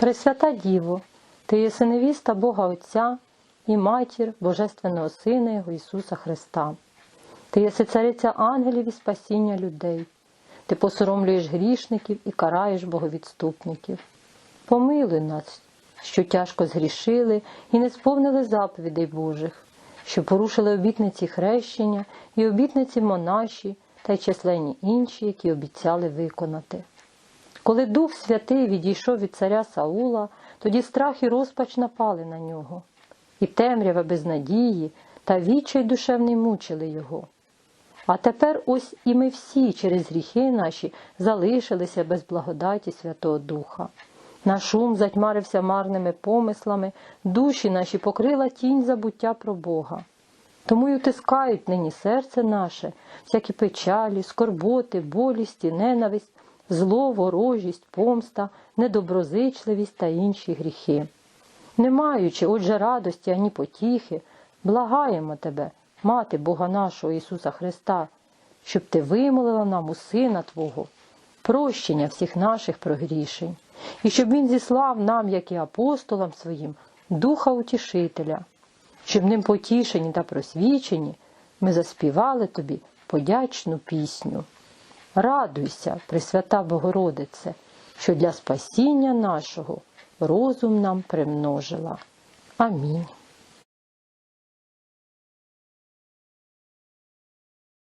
Пресвята Діво, Ти єси невіста Бога Отця і матір Божественного Сина Його Ісуса Христа. Ти єси цариця ангелів і спасіння людей. Ти посоромлюєш грішників і караєш боговідступників. Помилуй нас, що тяжко згрішили і не сповнили заповідей Божих, що порушили обітниці хрещення і обітниці монаші та й численні інші, які обіцяли виконати. Коли Дух Святий відійшов від царя Саула, тоді страх і розпач напали на нього, і темрява безнадії та відчай душевний мучили його. А тепер ось і ми всі через гріхи наші залишилися без благодаті Святого Духа. Наш ум затьмарився марними помислами, душі наші покрила тінь забуття про Бога. Тому й утискають нині серце наше, всякі печалі, скорботи, болісті, ненависть, зло, ворожість, помста, недоброзичливість та інші гріхи. Не маючи, отже, радості ані потіхи, благаємо тебе, мати Бога нашого Ісуса Христа, щоб ти вимолила нам у Сина Твого прощення всіх наших прогрішень, і щоб Він зіслав нам, як і апостолам своїм, Духа Утішителя, щоб ним потішені та просвічені ми заспівали тобі подячну пісню. Радуйся, Пресвята Богородице, що для спасіння нашого розум нам примножила. Амінь.